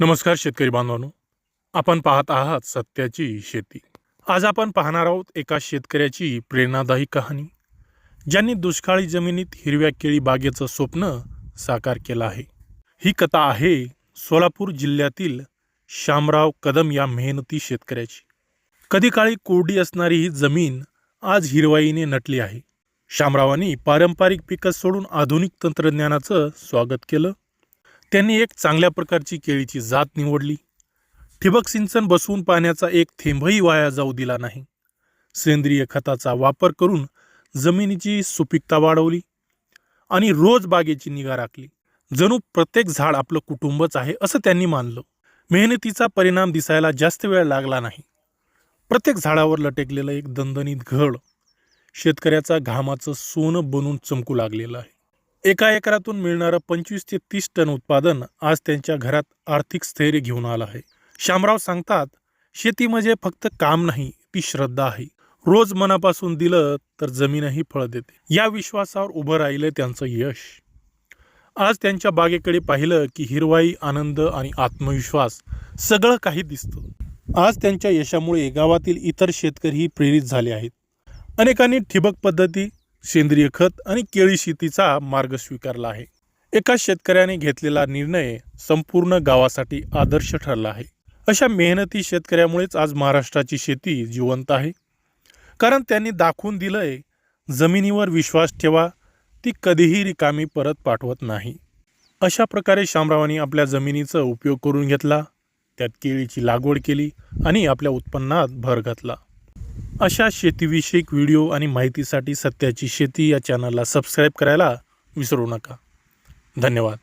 नमस्कार शेतकरी बांधवांनो. आपण पाहत आहात सत्याची शेती. आज आपण पाहणार आहोत एका शेतकऱ्याची प्रेरणादायी कहाणी ज्यांनी दुष्काळी जमिनीत हिरव्या केळी बागेचं स्वप्न साकार केलं आहे. ही कथा आहे सोलापूर जिल्ह्यातील शामराव कदम या मेहनती शेतकऱ्याची. कधी काळी कोरडी असणारी ही जमीन आज हिरवाईने नटली आहे. शामरावांनी पारंपरिक पिकं सोडून आधुनिक तंत्रज्ञानाचं स्वागत केलं. त्यांनी एक चांगल्या प्रकारची केळीची जात निवडली. ठिबक सिंचन बसवून पाण्याचा एक थेंबही वाया जाऊ दिला नाही. सेंद्रिय खताचा वापर करून जमिनीची सुपीकता वाढवली आणि रोज बागेची निगा राखली. जणू प्रत्येक झाड आपलं कुटुंबच आहे असं त्यांनी मानलं. मेहनतीचा परिणाम दिसायला जास्त वेळ लागला नाही. प्रत्येक झाडावर लटकलेलं एक दणदणीत घड शेतकऱ्याचा घामाचं सोनं बनून चमकू लागलेलं आहे. एका एकरातून मिळणारं पंचवीस ते तीस टन उत्पादन आज त्यांच्या घरात आर्थिक स्थैर्य घेऊन आलं आहे. शामराव सांगतात शेती म्हणजे फक्त काम नाही ती श्रद्धा आहे. रोज मनापासून दिलं तर जमीनही फळ देते. या विश्वासावर उभं राहिलं त्यांचं यश. आज त्यांच्या बागेकडे पाहिलं की हिरवाई आनंद आणि आत्मविश्वास सगळं काही दिसतं. आज त्यांच्या यशामुळे गावातील इतर शेतकरीही प्रेरित झाले आहेत. अनेकांनी ठिबक पद्धती सेंद्रिय खत आणि केळी शेतीचा मार्ग स्वीकारला आहे. एका शेतकऱ्याने घेतलेला निर्णय संपूर्ण गावासाठी आदर्श ठरला आहे. अशा मेहनती शेतकऱ्यामुळेच आज महाराष्ट्राची शेती जिवंत आहे. कारण त्यांनी दाखवून दिलंय जमिनीवर विश्वास ठेवा ती कधीही रिकामी परत पाठवत नाही. अशा प्रकारे शामरावांनी आपल्या जमिनीचा उपयोग करून घेतला त्यात केळीची लागवड केली आणि आपल्या उत्पन्नात भर घातला. अशा शेतीविषयक व्हिडिओ आणि माहितीसाठी सत्याची शेती या चॅनलला सबस्क्राईब करायला विसरू नका. धन्यवाद.